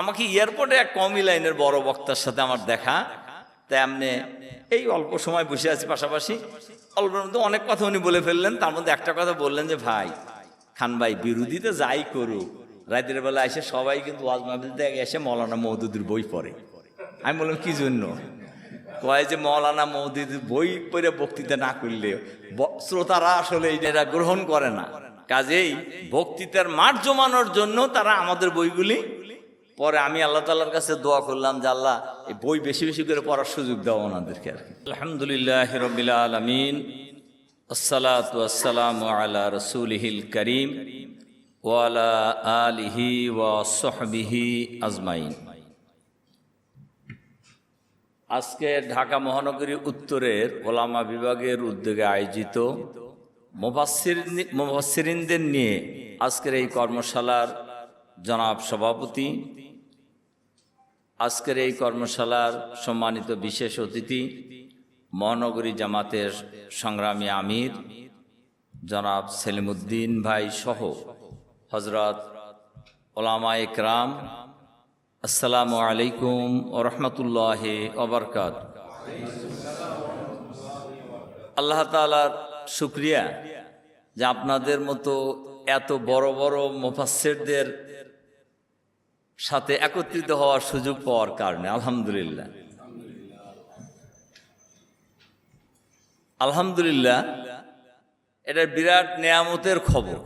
আমাকে এয়ারপোর্টে এক কমি লাইনের বড় বক্তার সাথে আমার দেখা। তাই এই অল্প সময় বসে আছি পাশাপাশি। অল্পের মধ্যে অনেক কথা উনি বলে ফেললেন, তার মধ্যে একটা কথা বললেন যে, ভাই, খান ভাই, বিরোধীতে যাই করুক, রাতের বেলা এসে সবাই কিন্তু ওয়াজ মাহফিল থেকে এসে মৌলানা মৌদুদির বই পড়ে। আমি বললাম, কি জন্য? কয় যে, মৌলানা মৌদুদির বই পড়ে বক্তৃতা না করলে শ্রোতারা আসলে এটা গ্রহণ করে না। কাজেই বক্তৃতার মাঠ জমানোর জন্য তারা আমাদের বইগুলি পরে আমি আল্লাহ তাল্লার কাছে দোয়া করলাম যে, আল্লাহ, এই বই বেশি বেশি করে পড়ার সুযোগ দাও ওনাদেরকে আর কি। আলহামদুলিল্লাহ রবিল আলমিন, আসসালাতু আসসালামু আলা রসুলহিল করিম ওয়ালা আলিহি ওয়া সহবিহি আজমাইন। আজকে ঢাকা মহানগরী উত্তরের ওলামা বিভাগের উদ্যোগে আয়োজিত মুফাসসিরিন- মুফাসসিরিনদের নিয়ে আজকের এই কর্মশালার জনাব সভাপতি আজকের এই কর্মশালার সম্মানিত বিশেষ অতিথি, মহানগরী জামাতের সংগ্রামী আমির, জনাব সেলিমুদ্দিন ভাই সহ হজরত ওলামা একরাম আসসালামু আলাইকুম ও রহমতুল্লাহ অবরকাত আল্লাহ তালার শুক্রিয়া যে আপনাদের মতো এত বড় বড় মুফাসসিরদের সাথে একত্রিত হওয়ার সুযোগ পাওয়ার কারণে, আলহামদুলিল্লাহ। আলহামদুলিল্লাহ এটা বিরাট নেয়ামতের খবর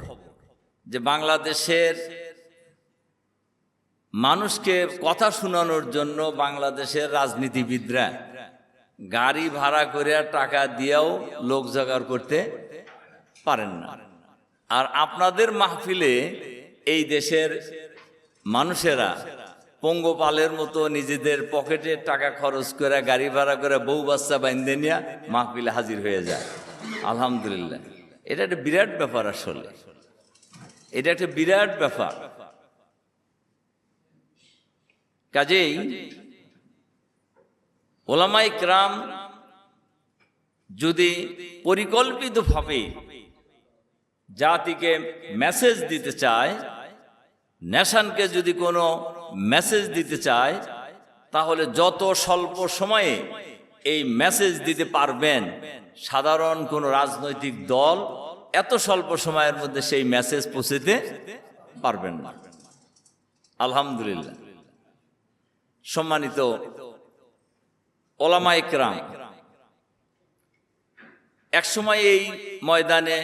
যে বাংলাদেশের মানুষকে কথা শোনানোর জন্য বাংলাদেশের রাজনীতিবিদরা গাড়ি ভাড়া করে টাকা দিয়েও লোক জোগাড় করতে পারেন না। আর আপনাদের মাহফিলে এই দেশের মানুষেরা পঙ্গপালের মতো নিজেদের পকেটে টাকা খরচ করে, গাড়ি ভাড়া করে বউ বাচ্চা বাইন্দে নিয়ে মাহফিলে হাজির হয়ে যায়। আলহামদুলিল্লাহ। এটা একটা বিরাট ব্যাপার আসলে। এটা একটা বিরাট ব্যাপার। কাজেই ওলামাই ক্রাম যদি পরিকল্পিতভাবে জাতিকে মেসেজ দিতে চায় নেশানকে যদি কোনো মেসেজ দিতে চায়, তাহলে যত স্বল্প সময়ে এই মেসেজ দিতে পারবেন, সাধারণ কোনো রাজনৈতিক দল এত স্বল্প সময়ের মধ্যে সেই মেসেজ পৌঁছতে পারবেন না। আলহামদুলিল্লাহ। সম্মানিত ওলামা ইকরাম একসময় এই ময়দানে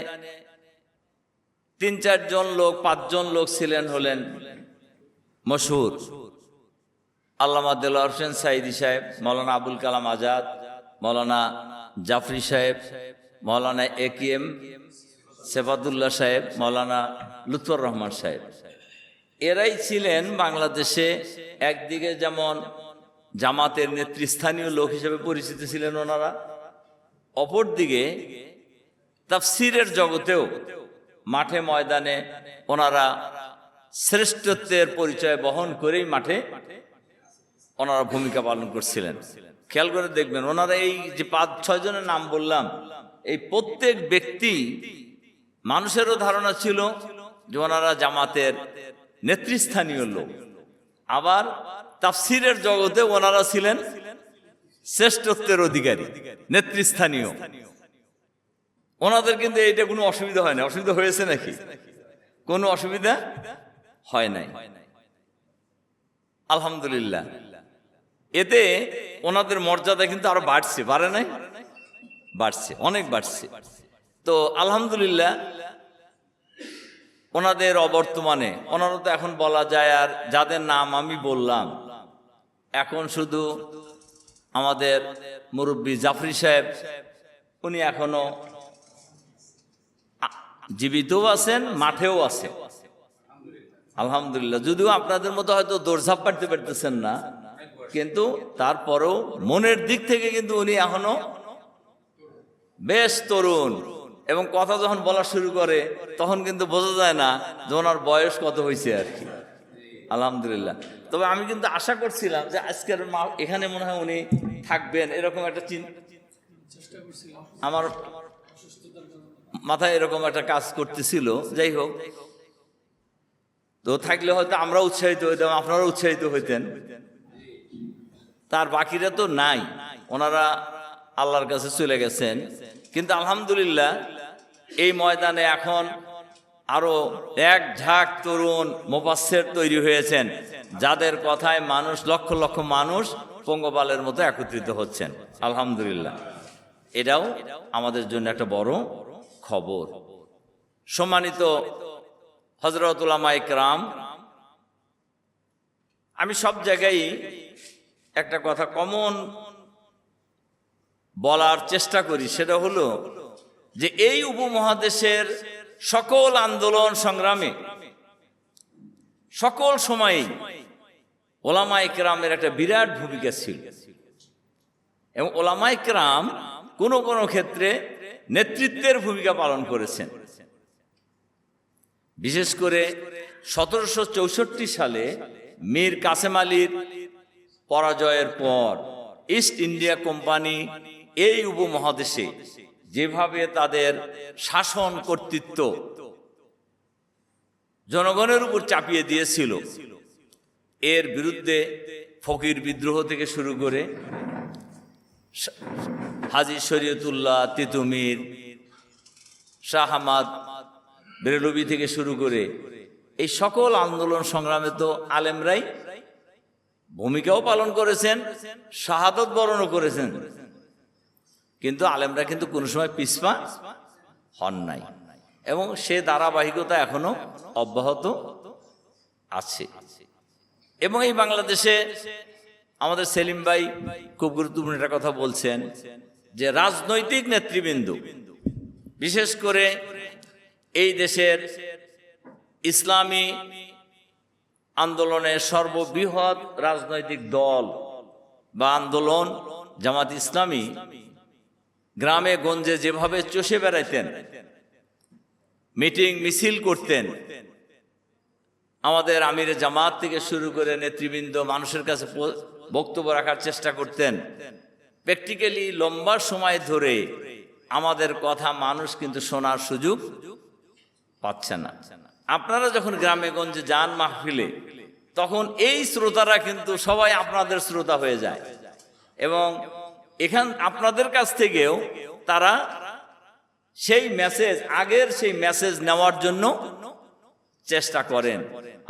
তিন চারজন লোক, পাঁচজন লোক ছিলেন হলেন মশহুর আল্লামা দেল হোসেন সাইদি সাহেব, মৌলানা আবুল কালাম আজাদ, মৌলানা জাফরি সাহেব, মৌলানা এ কে এম সেফাতুল্লাহ সাহেব, মৌলানা লুৎফর রহমান সাহেব। এরাই ছিলেন বাংলাদেশে একদিকে যেমন জামাতের নেতৃস্থানীয় লোক হিসেবে পরিচিত ছিলেন ওনারা, অপরদিকে তাফসিরের জগতেও মাঠে ময়দানে ওনারা শ্রেষ্ঠত্বের পরিচয় বহন করেই মাঠে ওনারা ভূমিকা পালন করছিলেন। খেয়াল করে দেখবেন, ওনারা এই যে পাঁচ, ছয় জনের নাম বললাম, এই প্রত্যেক ব্যক্তি মানুষেরও ধারণা ছিল যে ওনারা জামাতের নেতৃস্থানীয় লোক। আবার তাফসিরের জগতে ওনারা ছিলেন শ্রেষ্ঠত্বের অধিকারী, নেতৃস্থানীয়। ওনাদের কিন্তু এইটা কোনো অসুবিধা হয় না অসুবিধা হয়েছে নাকি? কোনো অসুবিধা হয় নাই। আলহামদুলিল্লাহ। এতে ওনাদের মর্যাদা কিন্তু আরও বাড়ছে। বাড়ে নাই? বাড়ছে, অনেক বাড়ছে। তো আলহামদুলিল্লাহ, ওনাদের অবর্তমানে ওনারা তো এখন বলা যায় আর যাদের নাম আমি বললাম, এখন শুধু আমাদের মুরব্বী জাফরি সাহেব, উনি এখনও জীবিতও আছেন মাঠেও আছেন আলহামদুলিল্লাহ যদিও আপনাদের মতো হয়তো দৌড়ঝাপ পাড়তে পারতেছেন না কিন্তু তারপরেও মনের দিক থেকে কিন্তু উনি এখনও বেশ তরুণ। এবং কথা যখন বলা শুরু করে তখন কিন্তু বোঝা যায় না যে ওনার বয়স কত হয়েছে আর কি। আলহামদুলিল্লাহ। তবে আমি কিন্তু আশা করছিলাম যে আজকের মা এখানে মনে হয় উনি থাকবেন এরকম একটা চিন্তা আমার মাথায় এরকম একটা কাজ করতেছিল, যাই হোক। তো থাকলে হয়তো আমরা উৎসাহিত হইতাম আপনারা উৎসাহিত হইতেন। তার বাকিরা তো নাই, ওনারা আল্লাহর কাছে চলে গেছেন। কিন্তু আলহামদুলিল্লাহ, এই ময়দানে এখন আরও এক ঝাঁক তরুণ মোপাসের তৈরি হয়েছেন, যাদের কথায় মানুষ, লক্ষ লক্ষ মানুষ পঙ্গপালের মতো একত্রিত হচ্ছেন। আলহামদুলিল্লাহ। এটাও আমাদের জন্য একটা বড় খবর। সম্মানিত হজরতুল্লামা ইকরাম আমি সব জায়গায় একটা কথা কমন বলার চেষ্টা করি, সেটা হলো যে এই উপমহাদেশের সকল আন্দোলন সংগ্রামে, সকল সময়েই ওলামা ইকরামের একটা বিরাট ভূমিকা ছিল। এবং ওলামা ইকরাম কোনো কোনো ক্ষেত্রে নেতৃত্বের ভূমিকা পালন করেছেন। বিশেষ করে সতেরোশো চৌষট্টি সালে মীর কাসেম আলীর পরাজয়ের পর ইস্ট ইন্ডিয়া কোম্পানি এই উপমহাদেশে যেভাবে তাদের শাসন কর্তৃত্ব জনগণের উপর চাপিয়ে দিয়েছিল, এর বিরুদ্ধে ফকির বিদ্রোহ থেকে শুরু করে হাজি শরীয়তুল্লাহ তিতুমির, শাহ আহমাদ বেরেলবি থেকে শুরু করে এই সকল আন্দোলন সংগ্রামে তো আলেমরাই ভূমিকাও পালন করেছেন, শাহাদত বরণও করেছেন। কিন্তু আলেমরা কিন্তু কোনো সময় পিছপা হন নাই এবং সে ধারাবাহিকতা এখনও অব্যাহত আছে। এবং এই বাংলাদেশে আমাদের সেলিম ভাই খুব গুরুত্বপূর্ণ একটা কথা বলছেন। যে রাজনৈতিক নেতৃবৃন্দ, বিশেষ করে এই দেশের ইসলামী আন্দোলনের সর্ববৃহৎ রাজনৈতিক দল বা আন্দোলন জামাত ইসলামী গ্রামে গঞ্জে যেভাবে চষে বেড়াইতেন, মিটিং, মিছিল করতেন, আমাদের আমিরে জামাত থেকে শুরু করে নেতৃবৃন্দ মানুষের কাছে বক্তব্য রাখার চেষ্টা করতেন। প্র্যাকটিক্যালি লম্বা সময় ধরে আমাদের কথা মানুষ কিন্তু শোনার সুযোগ পাচ্ছে না। আপনারা যখন গ্রামে গঞ্জে যান মাহফিলে, তখন এই শ্রোতারা কিন্তু সবাই আপনাদের শ্রোতা হয়ে যায়। এবং এখান আপনাদের কাছ থেকেও তারা সেই মেসেজ আগের সেই মেসেজ নেওয়ার জন্য চেষ্টা করেন।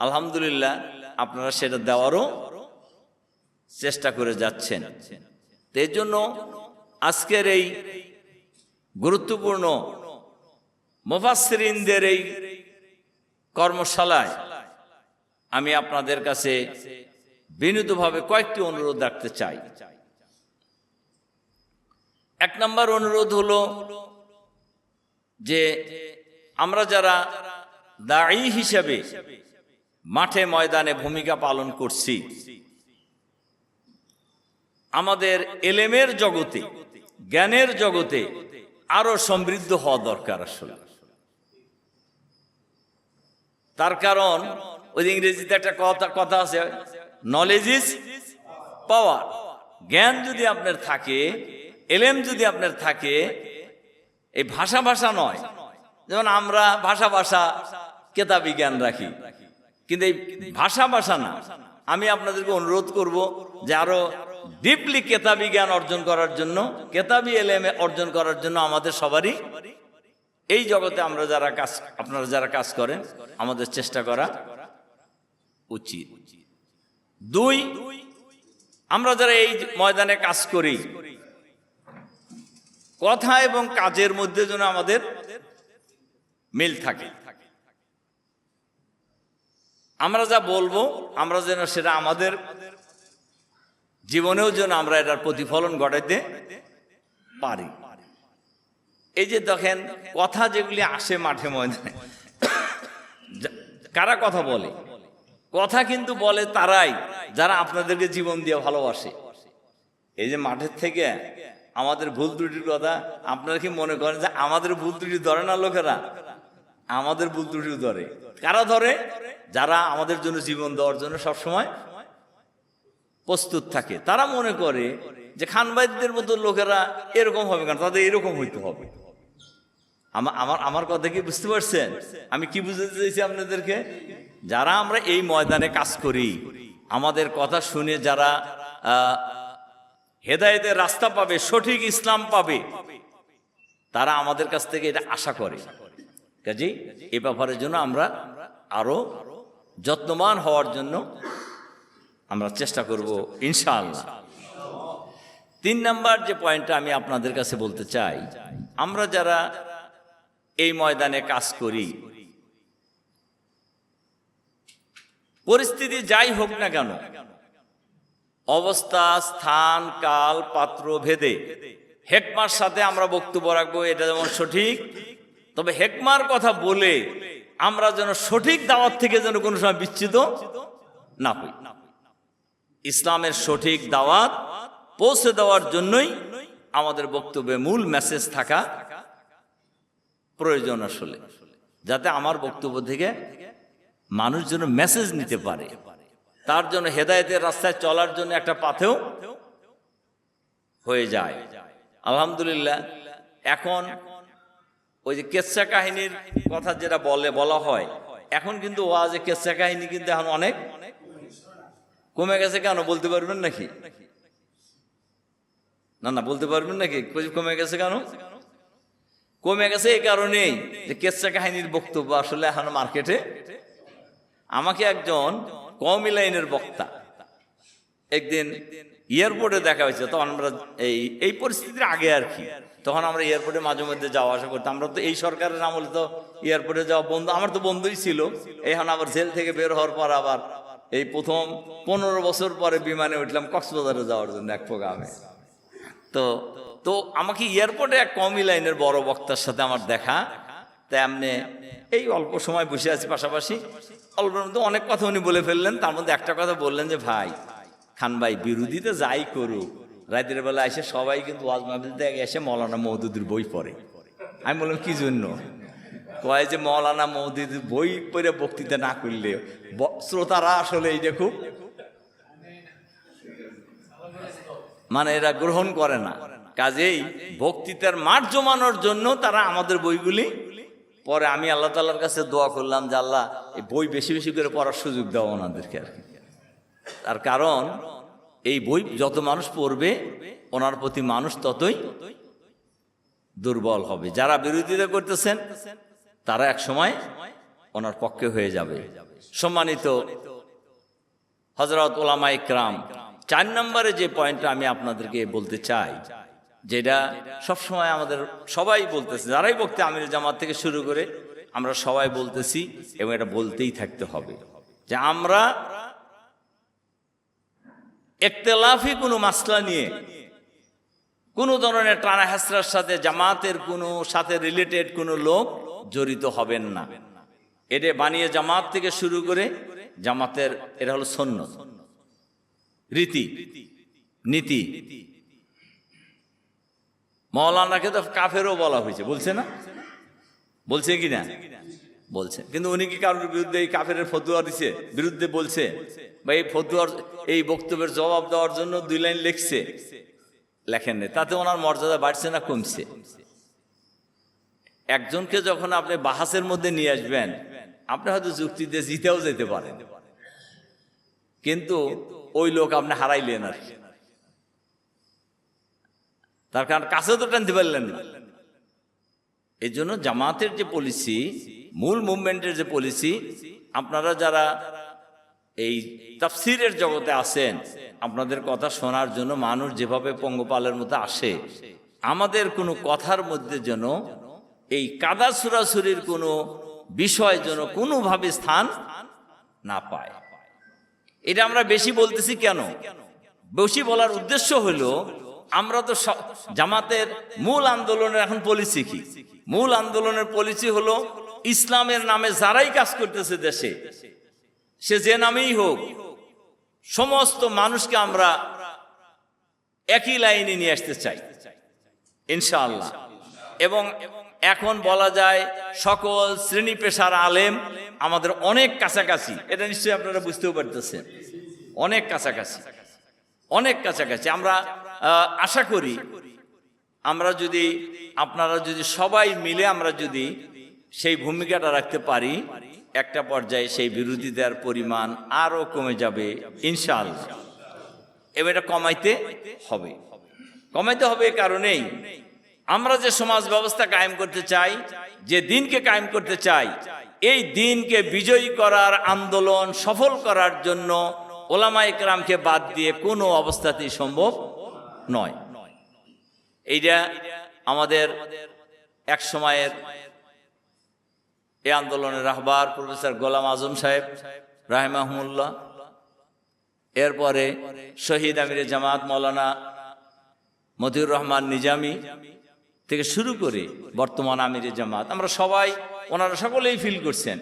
আলহামদুলিল্লাহ, আপনারা সেটা দেওয়ারও চেষ্টা করে যাচ্ছেন। তো জন্য আজকের এই গুরুত্বপূর্ণ মুফাসসিরিনদের এই কর্মশালায় আমি আপনাদের কাছে বিনীতভাবে কয়েকটি অনুরোধ রাখতে চাই। এক নম্বর অনুরোধ হলো যে আমরা যারা দায়ী হিসেবে মাঠে ময়দানে ভূমিকা পালন করছি আমাদের এলেমের জগতে, জ্ঞানের জগতে আরও সমৃদ্ধ হওয়া দরকার আসলে। তার কারণ, ওই ইংরেজিতে একটা কথা কথা আছে নলেজ ইজ পাওয়ার জ্ঞান যদি আপনার থাকে, এলেম যদি আপনার থাকে, এই ভাষা ভাষা নয়। যেমন আমরা ভাষা ভাষা কেতাবি জ্ঞান রাখি। কিন্তু এই ভাষা ভাষা না। আমি আপনাদেরকে অনুরোধ করব যে আরও ডিপলি কেতাবি জ্ঞান অর্জন করার জন্য, কেতাবি এলেম অর্জন করার জন্য আমাদের সবারই এই জগতে আমরা যারা কাজ, আপনারা যারা কাজ করেন, আমাদের চেষ্টা করা উচিত। দুই, আমরা যারা এই ময়দানে কাজ করি, কথা এবং কাজের মধ্যে যেন আমাদের মিল থাকে। আমরা যা বলব, আমরা যেন সেটা আমাদের জীবনেও যেন আমরা এটার প্রতিফলন ঘটাইতে পারি। এই যে দেখেন, কথা যেগুলি আসে মাঠে ময়দানে কারা কথা বলে? কথা কিন্তু বলে তারাই, যারা আপনাদেরকে জীবন দিয়ে ভালোবাসে। এই যে মাঠের থেকে আমাদের ভুল ত্রুটির কথা, আপনারা কি মনে করেন যে আমাদের ভুল ত্রুটি ধরে না লোকেরা? আমাদের ভুল ত্রুটিও ধরে। কারা ধরে? যারা আমাদের জন্য জীবন দেওয়ার জন্য সবসময় প্রস্তুত থাকে। তারা মনে করে যে খানবাইদদের মতো লোকেরা এরকম হবে কেন? তাদের এরকম হইতে হবে। আমা- আমার আমার কথা কি বুঝতে পারছেন? আমি কি বুঝতে চাইছি আপনাদেরকে? যারা আমরা এই ময়দানে কাজ করি, আমাদের কথা শুনে যারা হেদায়েতের রাস্তা পাবে, সঠিক ইসলাম পাবে, তারা আমাদের কাছ থেকে এটা আশা করে। কাজে এ ব্যাপারের জন্য আমরা আরও যত্নবান হওয়ার জন্য আমরা চেষ্টা করব ইনশাআল্লাহ। তিন নাম্বার যে পয়েন্টটা আমি আপনাদের কাছে বলতে চাই, আমরা যারা এই ময়দানে কাজ করি, পরিস্থিতি যাই হোক না কেন, অবস্থা, স্থান, কাল, পাত্র, ভেদে, হেকমার সাথে আমরা বক্তব্য রাখব, এটা যেমন সঠিক, তবে হেকমার কথা বলে আমরা যেন সঠিক দাওয়াত থেকে যেন কোনো সময় বিচ্ছিত না হই। ইসলামের সঠিক দাওয়াত পৌঁছে দেওয়ার জন্যই আমাদের বক্তব্যে মূল মেসেজ থাকা প্রয়োজন আসলে, যাতে আমার বক্তব্য থেকে মানুষ যেন মেসেজ নিতে পারে। তার জন্য হেদায়েতের রাস্তায় চলার জন্য একটা পাথেও হয়ে যায়। আলহামদুলিল্লাহ, এখন ওই যে কেচ্ছা কাহিনীর কথা যেটা বলে, বলা হয়, এখন কিন্তু ওয়াজে কেচ্ছা কাহিনী কিন্তু এখন অনেক কমে গেছে কেন বলতে পারবেন নাকি? না না, বলতে পারবেন নাকি? কমে গেছে কেন? কমে গেছে এই কারণেই যে কেচ্ছা কাহিনীর বক্তব্য আসলে এখন মার্কেটে আমাকে একজন কমি লাইনের বক্তা একদিন এয়ারপোর্টে দেখা হয়েছে, তখন আমরা এই এই পরিস্থিতির আগে আর কি। তখন আমরা এয়ারপোর্টে মাঝে মধ্যে যাওয়া আসা করতাম। আমরা তো এই সরকারের আমলে তো এয়ারপোর্টে যাওয়া বন্ধু, আমার তো বন্ধুই ছিল। এখন আবার জেল থেকে বের হওয়ার পর আবার এই প্রথম পনেরো বছর পরে বিমানে উঠলাম কক্সবাজারে যাওয়ার জন্য এক প্রোগ্রামে। তো তো আমাকে এয়ারপোর্টে এক কমি লাইনের বড় বক্তার সাথে আমার দেখা। তেমনি এই অল্প সময় বসে আছি পাশাপাশি। অল্পের মধ্যে অনেক কথা উনি বলে ফেললেন, তার মধ্যে একটা কথা বললেন যে, ভাই, খান ভাই, বিরোধীতে যাই করুক। রাতের বেলা এসে সবাই কিন্তু ওয়াজ মাহফিল থেকে এসে মৌলানা মৌদুদির বই পড়ে। আমি বললাম, কি জন্য? কয় যে মৌলানা মৌদুদির বই পড়ে বক্তৃতা না করলে? শ্রোতারা আসলে এইটা খুব মানে এরা গ্রহণ করে না। কাজেই বক্তৃতার মাঠ জমানোর জন্য তারা আমাদের বইগুলি পরে আমি আল্লাহ তাল্লার কাছে দোয়া করলাম যে, আল্লাহ, এই বই বেশি বেশি করে পড়ার সুযোগ দাও ওনাদেরকে আর কি। তার কারণ, এই বই যত মানুষ পড়বে, ওনার প্রতি মানুষ ততই দুর্বল হবে। যারা বিরোধিতা করতেছেন তারা এক সময় ওনার পক্ষে হয়ে যাবে। সম্মানিত হজরত ওলামা ইকরাম, চার নম্বরে যে পয়েন্টটা আমি আপনাদেরকে বলতে চাই, যেটা সবসময় আমাদের সবাই বলতেছে, যারাই বলতে আমির জামাত থেকে শুরু করে আমরা সবাই বলতেছি এবং এটা বলতেই থাকতে হবে যে আমরা একতেলাফি কোনো মাসলা নিয়ে কোনো ধরনের টানা হেসরার সাথে জামাতের কোনো সাথে রিলেটেড কোনো লোক জড়িত হবেন না। এটা বানিয়ে জামাত থেকে শুরু করে জামাতের, এটা হলো সৈন্য রীতি, নীতি। মৌলানাকে তো কাফেরও বলা হয়েছে, বলছে না? বলছে কি না? বলছে। কিন্তু উনি কি কারোর বিরুদ্ধে এই কাফের ফতুয়া দিছে? বিরুদ্ধে বলছে। বা এই ফতুয়ার, এই বক্তব্যের জবাব দেওয়ার জন্য দুই লাইন লিখছে। লেখেন। তাতে ওনার মর্যাদা বাড়ছে না কমছে একজনকে যখন আপনি বাহাসের মধ্যে নিয়ে আসবেন, আপনি হয়তো যুক্তি দিয়ে জিতেও যেতে পারেন কিন্তু ওই লোক আপনি হারাইলেন আর। তার কারণ কাছে তো টানতে পারলেন না এই জন্য জামাতের যে পলিসি মূল মুভমেন্টের যে পলিসি আপনারা যারা এই তাফসিরের জগতে আছেন আপনাদের কথা শোনার জন্য মানুষ যেভাবে পঙ্গপালের মতো আসে, আমাদের কোনো কথার মধ্যে যেন এই কাদা সুরাসুরির কোনো বিষয় যেন কোনোভাবে স্থান না পায়। এটা আমরা বেশি বলতেছি কেন? বেশি বলার উদ্দেশ্য হলো, আমরা তো জামাতের মূল আন্দোলনের এখন পলিসি কি? মূল আন্দোলনের পলিসি হলো ইসলামের নামে যারাই কাজ করতেছে দেশে, সে যে নামেই হোক সমস্ত মানুষকে আমরা একই লাইনে নিয়ে আসতে চাই। ইনশাআল্লাহ। এবং এখন বলা যায় সকল শ্রেণি পেশার আলেম আমাদের অনেক কাছাকাছি। এটা নিশ্চয়ই আপনারা বুঝতেও পারতেছেন। অনেক কাছাকাছি। অনেক কাছাকাছি। আমরা আশা করি আমরা যদি, আপনারা যদি সবাই মিলে আমরা যদি সেই ভূমিকাটা রাখতে পারি একটা পর্যায়ে সেই বিরোধিতার পরিমাণ আরও কমে যাবে, ইনশাআল্লাহ। এবার এটা কমাইতে হবে। কমাইতে হবে এ কারণেই আমরা যে সমাজ ব্যবস্থা কায়েম করতে চাই, যে দিনকে কায়েম করতে চাই, এই দিনকে বিজয়ী করার আন্দোলন সফল করার জন্য ওলামা ইকরামকে বাদ দিয়ে কোনো অবস্থাতেই সম্ভব নয়। এইটা আমাদের এক সময়ের এই আন্দোলনের রাহবার প্রফেসর গোলাম আজম সাহেব, রাহেমাহমুল্লাহ। এরপরে শহীদ আমিরে জামাত মৌলানা মতিউর রহমান নিজামি থেকে শুরু করে বর্তমান আমিরে জামাত। আমরা সবাই, ওনারা সকলেই ফিল করছেন।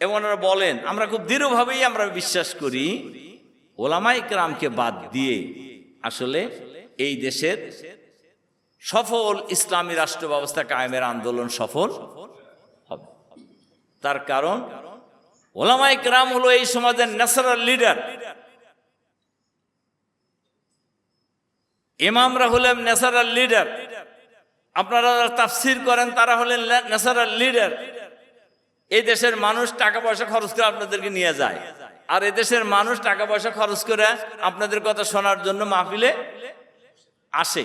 এবং ওনারা বলেন, আমরা খুব দৃঢ়ভাবেই আমরা বিশ্বাস করি ওলামাই ক্রামকে বাদ দিয়ে আসলে এই দেশের সফল ইসলামী রাষ্ট্র ব্যবস্থা কায়েমের আন্দোলন সফল তার কারণ ওলামাই ক্রাম হলো এই সমাজের ন্যাচারাল লিডার। ইমামরা হলেন ন্যাচারাল লিডার। আপনারা যারা তাফসির করেন, তারা হলেন ন্যাচারাল লিডার। এই দেশের মানুষ টাকা পয়সা খরচ করে আপনাদেরকে নিয়ে যায়। আর এদেশের মানুষ টাকা পয়সা খরচ করে আপনাদের কথা শোনার জন্য মাহফিলে আসে।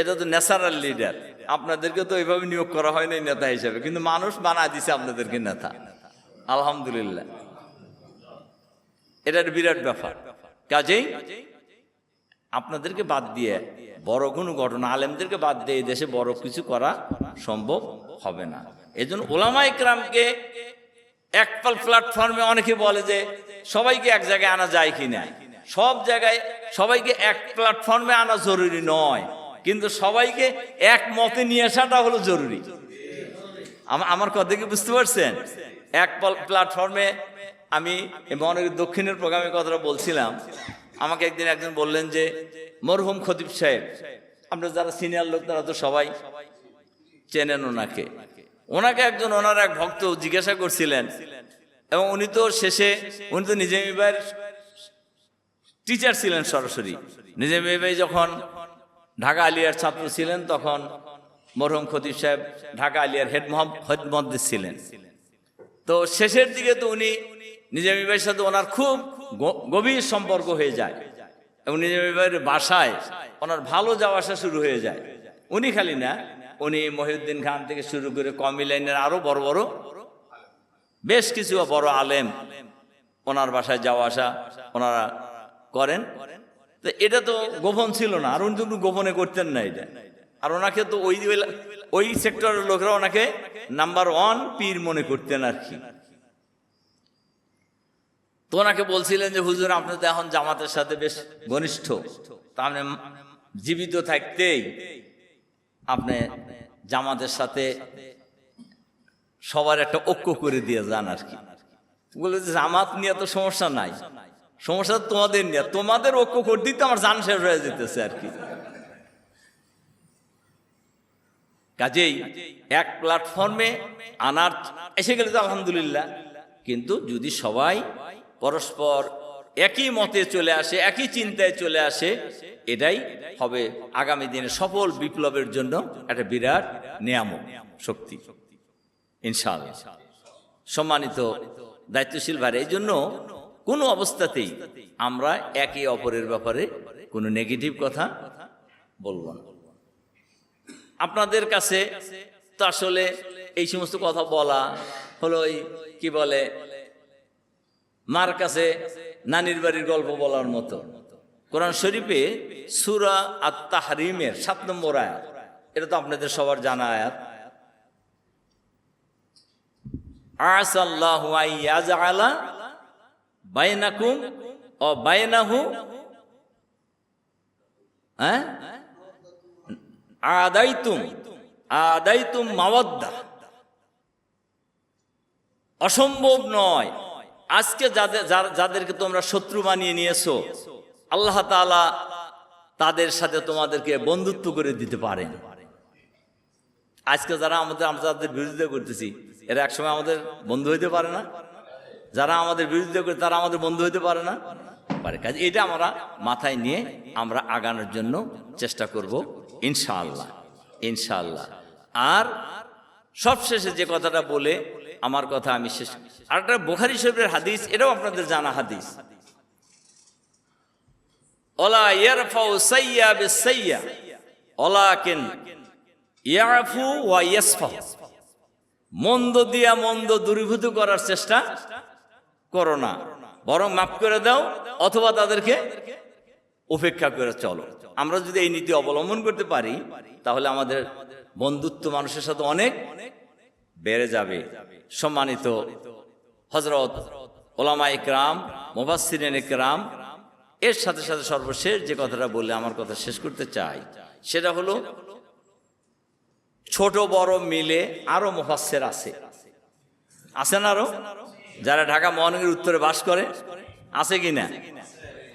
এটা তো ন্যাচারাল লিডার আপনাদেরকে তো এইভাবে নিয়োগ করা হয় নাই নেতা হিসেবে। কিন্তু মানুষ বানা দিছে আপনাদেরকে নেতা। আলহামদুলিল্লাহ। এটার বিরাট ব্যাপার। কাজেই আপনাদেরকে বাদ দিয়ে বড় কোনো ঘটনা, আলেমদেরকে বাদ দিয়ে এই দেশে বড় কিছু করা সম্ভব হবে না। এই জন্য ওলামা ইকরামকে এক প্ল্যাটফর্মে অনেকে বলে যে, সবাইকে এক জায়গায় আনা যায় কি না সব জায়গায় সবাইকে এক প্ল্যাটফর্মে আনা জরুরি নয়। কিন্তু সবাইকে এক মতে নিয়ে আসাটা হলো জরুরি। আমার কথা কি বুঝতে পারছেন? এক পল- প্ল্যাটফর্মে আমি অনেক দক্ষিণের প্রোগ্রামে কথাটা বলছিলাম। আমাকে একদিন একজন বললেন যে, মরহুম খতিব সাহেব আপনার যারা সিনিয়র লোক, তারা তো সবাই চেনেন ওনাকে। ওনাকে একজন ওনার এক ভক্ত জিজ্ঞাসা করছিলেন, এবং উনি তো শেষে, উনি তো নিজে টিচার ছিলেন সরাসরি। নিজে ভাই যখন ঢাকা আলিয়ার ছাত্র ছিলেন, তখন মরহুম খতিব সাহেব ঢাকা আলিয়ার হেড হেড মহাদ্দেশ ছিলেন। তো শেষের দিকে তো উনি নিজামী ভাইয়ের সাথে ওনার খুব গভীর সম্পর্ক হয়ে যায় এবং নিজামী ভাইয়ের বাসায় ওনার ভালো যাওয়া আসা শুরু হয়ে যায়। উনি খালি না, উনি মহিউদ্দিন খান থেকে শুরু করে কমি লাইনের আরও বড় বড় বেশ কিছু বড় আলেম ওনার বাসায় যাওয়া আসা ওনারা করেন। তো এটা তো গোপন ছিল না। আর উনি তো গোপনে করতেন না এটা। আর ওনাকে তো ওই ওই সেক্টরের লোকরা ওনাকে নাম্বার ওয়ান পীর মনে করতেন আর কি। তো ওনাকে বলছিলেন যে, হুজুর, আপনি তো এখন জামাতের সাথে বেশ ঘনিষ্ঠ। তা আপনি জীবিত থাকতেই আপনি জামাতের সাথে সবার একটা ঐক্য করে দিয়ে যান আর কি। বলে, জামাত নিয়ে তো সমস্যা নাই। সমস্যা তোমাদের নিয়ে। তোমাদের ঐক্য করতেই তো আমার জান শেষ হয়ে যেতেছে আর কি। কাজেই এক প্ল্যাটফর্মে আনার এসে গেলে তো আলহামদুলিল্লাহ। কিন্তু যদি সবাই পরস্পর একই মতে চলে আসে, একই চিন্তায় চলে আসে, এটাই হবে আগামী দিনে সফল বিপ্লবের জন্য একটা বিরাট নিয়ামক, শক্তি। ইনশাআল্লাহ। সম্মানিত দায়িত্বশীল ভাই এই জন্য কোনো অবস্থাতেই আমরা একে অপরের ব্যাপারে কোনো নেগেটিভ কথা বলব না। আপনাদের কাছে তো আসলে এই সমস্ত কথা বলা হলো ওই কি বলে, মার কাছে নানির বাড়ির গল্প বলার মতো। কোরআন শরীফে সুরা আত তাহরিমের সাত নম্বর আয়াত, এটা তো আপনাদের সবার জানা আয়াত। আসাল্লাহু আইয়াজআলা বাইনাকুম ও বাইনাহু হ্যাঁ? আদাইতুম আদাইতুম মাওয়াদ্দা। অসম্ভব নয়। আজকে যাদের যাদেরকে তোমরা শত্রু বানিয়ে নিয়েছো, আল্লাহ তাআলা তাদের সাথে তোমাদেরকে বন্ধুত্ব করে দিতে পারেন। আজকে যারা আমাদের, আমরা যাদের বিরোধিতা করতেছি, এরা একসময় আমাদের বন্ধু হইতে পারে না। যারা আমাদের বিরোধিতা করে, তারা আমাদের বন্ধু হইতে পারে না? পারে। কাজে এটা আমরা মাথায় নিয়ে আমরা আগানোর জন্য চেষ্টা করব, ইনশাআল্লাহ ইনশাআল্লাহ। আর সবশেষে যে কথাটা বলে আমার কথা আমি শেষ আর একটা বোখারি শরীফের হাদিস, এটাও আপনাদের জানা হাদিস। ওলা ইয়ারফাউ সাইয়া বিসাইয়া, ওলাকিন ইয়াফু ওয়া ইয়াসফা মন্দ দিয়া মন্দ দূরীভূত করার চেষ্টা করো না। বরং মাফ করে দাও, অথবা তাদেরকে উপেক্ষা করে চলো। আমরা যদি এই নীতি অবলম্বন করতে পারি, তাহলে আমাদের বন্ধুত্ব মানুষের সাথে অনেক বেড়ে যাবে। সম্মানিত হজরত ওলামা ইকরাম মোবাসিন ইকরাম এর সাথে সাথে সর্বশেষ যে কথাটা বললে আমার কথা শেষ করতে চাই, সেটা হলো, ছোট বড় মিলে আরও মুফাসসির আছে। আছেন আরও? যারা ঢাকা মহানগরীর উত্তরে বাস করে, আছে কি না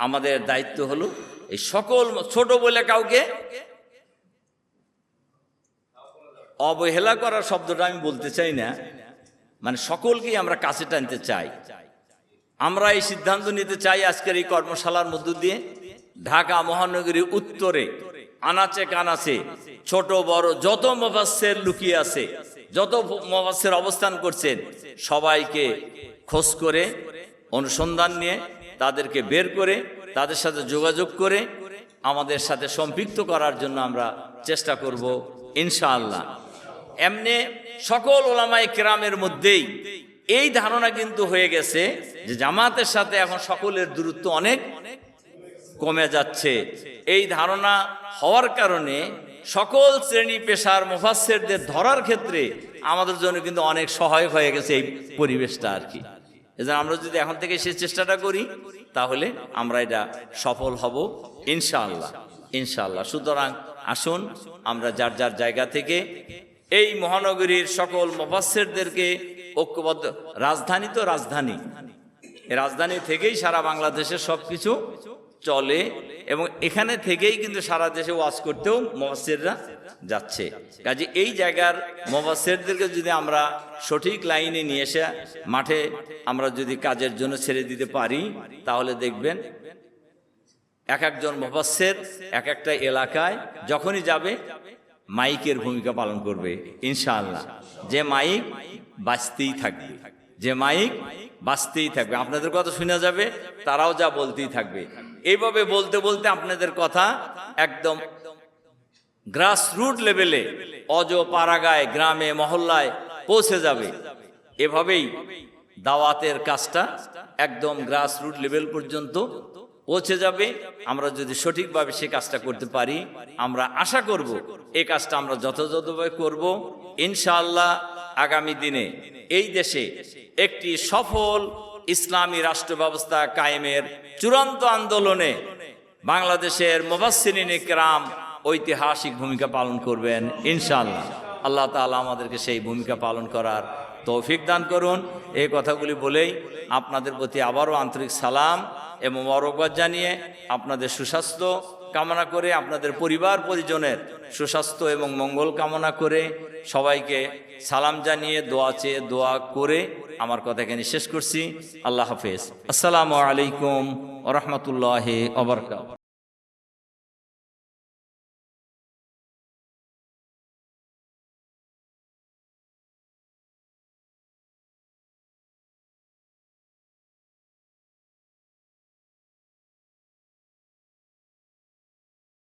আমাদের দায়িত্ব হলো এই সকল ছোট বলে কাউকে অবহেলা করার শব্দটা আমি বলতে চাই না। মানে সকলকেই আমরা কাছে টানতে চাই। আমরা এই সিদ্ধান্ত নিতে চাই আজকের এই কর্মশালার মধ্য দিয়ে ঢাকা মহানগরীর উত্তরে আনাচে কানাচে ছোট বড় যত মফাসের লুকিয়ে আছে, যত মফাসের অবস্থান করছেন, সবাইকে খোঁজ করে, অনুসন্ধান নিয়ে তাদেরকে বের করে, তাদের সাথে যোগাযোগ করে আমাদের সাথে সম্পৃক্ত করার জন্য আমরা চেষ্টা করব, ইনশাআল্লাহ। এমনি সকল ওলামাই কেরামের মধ্যেই এই ধারণা কিন্তু হয়ে গেছে যে জামাতের সাথে এখন সকলের দূরত্ব অনেক কমে যাচ্ছে। এই ধারণা হওয়ার কারণে সকল শ্রেণি পেশার মুফাসসিরদের ধরার ক্ষেত্রে আমাদের জন্য কিন্তু অনেক সহায়ক হয়ে গেছে এই পরিবেশটা আর কি। এজন্য আমরা যদি এখন থেকে সেই চেষ্টাটা করি, তাহলে আমরা এটা সফল হব, ইনশাআল্লাহ। ইনশাআল্লাহ। সুতরাং আসুন, আমরা যার যার জায়গা থেকে এই মহানগরীর সকল মুফাসসিরদেরকে ঐক্যবদ্ধ, রাজধানী তো রাজধানী। রাজধানী থেকেই সারা বাংলাদেশের সব কিছু চলে এবং এখানে থেকেই কিন্তু সারা দেশে ওয়াজ করতেও মবাসেররা যাচ্ছে। কাজে এই জায়গার মবাসেরদেরকে যদি আমরা সঠিক লাইনে নিয়ে এসে মাঠে আমরা যদি কাজের জন্য ছেড়ে দিতে পারি, তাহলে দেখবেন এক একজন মফাসের এক একটা এলাকায় যখনই যাবে মাইকের ভূমিকা পালন করবে, ইনশাআল্লাহ। যে মাইক বাঁচতেই থাকবে, যে মাইক বাঁচতেই থাকবে। আপনাদের কথা শোনা যাবে, তারাও যা বলতেই থাকবে। এইভাবে বলতে বলতে আপনাদের কথা একদম গ্রাসরুট লেভেলে অজ পাড়াগায় গ্রামে, মহল্লায় পৌঁছে যাবে। এভাবেই দাওয়াতের কাজটা একদম গ্রাসরুট লেভেল পর্যন্ত পৌঁছে যাবে। আমরা যদি সঠিকভাবে সে কাজটা করতে পারি, আমরা আশা করব এই কাজটা আমরা যথাযথভাবে করব। ইনশাআল্লাহ আগামী দিনে এই দেশে একটি সফল ইসলামী রাষ্ট্র ব্যবস্থা কায়েমের চূড়ান্ত আন্দোলনে বাংলাদেশের মোবাসিনী ক্রাম ঐতিহাসিক ভূমিকা পালন করবেন, ইনশাআল্লাহ। আল্লাহ তাআলা আমাদেরকে সেই ভূমিকা পালন করার তৌফিক দান করুন। এই কথাগুলি বলেই আপনাদের প্রতি আবারও আন্তরিক সালাম এবং মরকবাদ জানিয়ে আপনাদের সুস্বাস্থ্য কামনা করে আপনাদের পরিবার পরিজনের সুস্বাস্থ্য এবং মঙ্গল কামনা করে সবাইকে সালাম জানিয়ে দোয়া চেয়ে দোয়া করে আমার কথা এখানে শেষ করছি। আল্লাহ হাফেজ। আসসালামু আলাইকুম ওরহমতুল্লাহ